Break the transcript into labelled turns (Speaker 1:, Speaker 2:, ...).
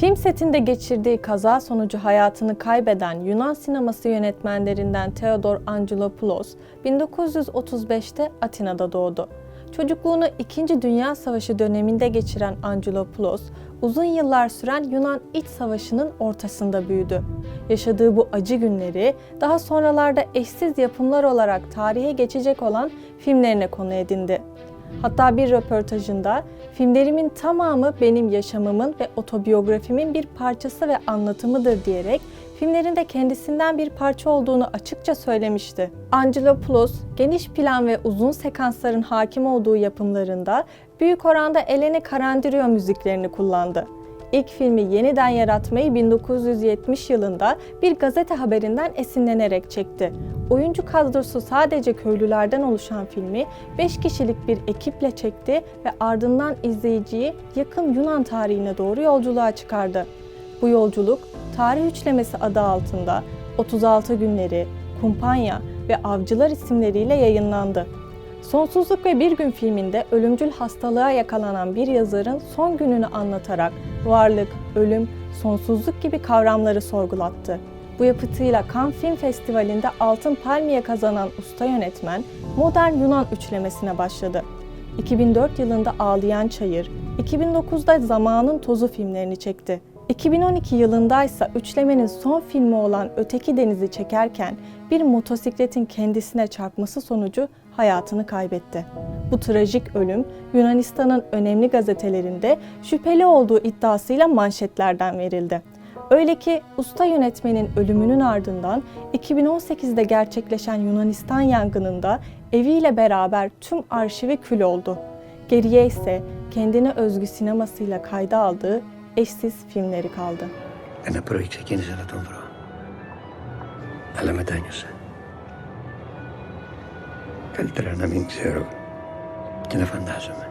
Speaker 1: Film setinde geçirdiği kaza sonucu hayatını kaybeden Yunan sineması yönetmenlerinden Theodor Angelopoulos 1935'te Atina'da doğdu. Çocukluğunu 2. Dünya Savaşı döneminde geçiren Angelopoulos, uzun yıllar süren Yunan İç Savaşı'nın ortasında büyüdü. Yaşadığı bu acı günleri daha sonralarda eşsiz yapımlar olarak tarihe geçecek olan filmlerine konu edindi. Hatta bir röportajında filmlerimin tamamı benim yaşamımın ve otobiyografimin bir parçası ve anlatımıdır diyerek filmlerinde kendisinden bir parça olduğunu açıkça söylemişti. Angelopoulos, geniş plan ve uzun sekansların hakim olduğu yapımlarında büyük oranda Eleni Karandirio müziklerini kullandı. İlk filmi yeniden yaratmayı 1970 yılında bir gazete haberinden esinlenerek çekti. Oyuncu kadrosu sadece köylülerden oluşan filmi 5 kişilik bir ekiple çekti ve ardından izleyiciyi yakın Yunan tarihine doğru yolculuğa çıkardı. Bu yolculuk Tarih Üçlemesi adı altında 36 Günleri, Kumpanya ve Avcılar isimleriyle yayınlandı. Sonsuzluk ve Bir Gün filminde ölümcül hastalığa yakalanan bir yazarın son gününü anlatarak varlık, ölüm, sonsuzluk gibi kavramları sorgulattı. Bu yapıtıyla Cannes Film Festivali'nde Altın Palmiye kazanan usta yönetmen modern Yunan üçlemesine başladı. 2004 yılında Ağlayan Çayır, 2009'da Zamanın Tozu filmlerini çekti. 2012 yılındaysa üçlemenin son filmi olan Öteki Deniz'i çekerken bir motosikletin kendisine çarpması sonucu hayatını kaybetti. Bu trajik ölüm Yunanistan'ın önemli gazetelerinde şüpheli olduğu iddiasıyla manşetlerden verildi. Öyle ki usta yönetmenin ölümünün ardından 2018'de gerçekleşen Yunanistan yangınında eviyle beraber tüm arşivi kül oldu. Geriye ise kendine özgü sinemasıyla kayda aldığı eşsiz filmleri kaldı.
Speaker 2: Ένα πρωί ξεκίνησα να τον βρω. Αλλά μετάνιωσα. Καλύτερα να μην ξέρω και να φαντάζομαι.